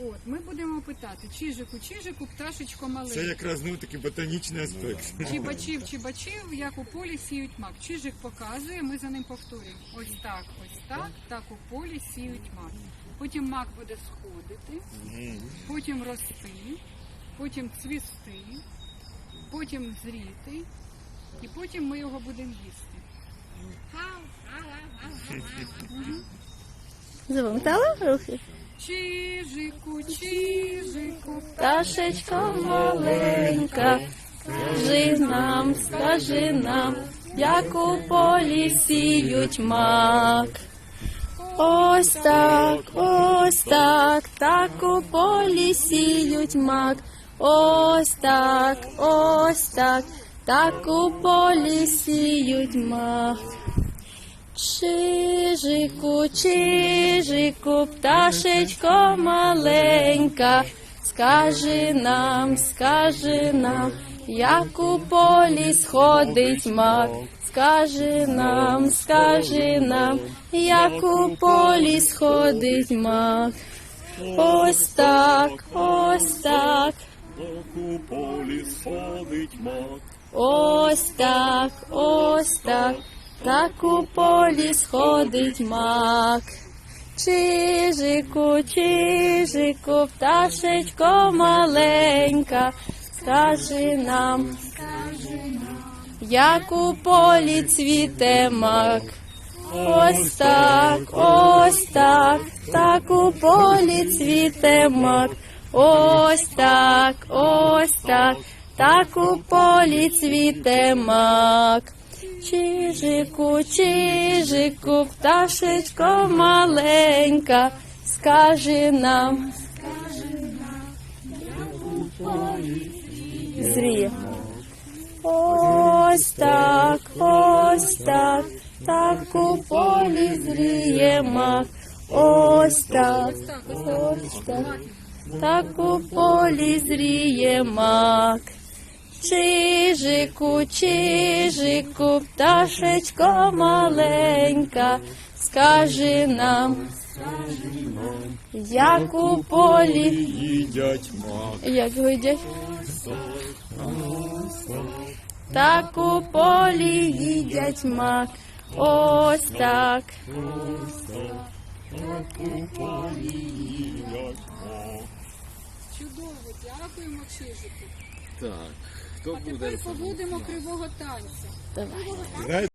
От, ми будемо питати, чижику, чижику, пташечко маленьке. Це якраз ну такий ботанічний аспект. Чи бачив, чи бачив, як у полі сіють мак. Чижик показує, ми за ним повторюємо. Ось так, ось так, так у полі сіють мак. Потім мак буде сходити, потім рости, потім цвісти, потім зріти, і потім ми його будемо їсти. Запам'ятала рухи? Чижику, чижику, Пташечко маленька, скажи нам, скажи нам, як у полі сіють мак. Ось так, ось так, так у полі сіють мак. Ось так, ось так, так у полі сіють мак. Чижику, чижику, пташечко маленька, скажи нам, скажи нам, як у полі сходить мак. Скажи нам, скажи нам, як у полі сходить мак. Ось так, ось так, У полі сходить мак. ось так, ось так, так у полі сходить мак. Чижику, чижику, пташечко маленька, скажи нам, як у полі цвіте мак. Ось так, ось так, так у полі цвіте мак. Ось так, ось так, так у полі цвіте мак. Чижику, чижику, пташечко маленька, скажи нам. Зріє. Ось так, ось так, так у полі зріє мак. Ось так, ось так, так у полі зріє мак. Чижику, чижику, пташечко маленька, скажи нам, як у полі, Їдять мак. як гудять, так у полі їдять мак. Ось так. чудово, дякуємо чижику. Так. Хто А тепер побудемо кривого танця. Давай.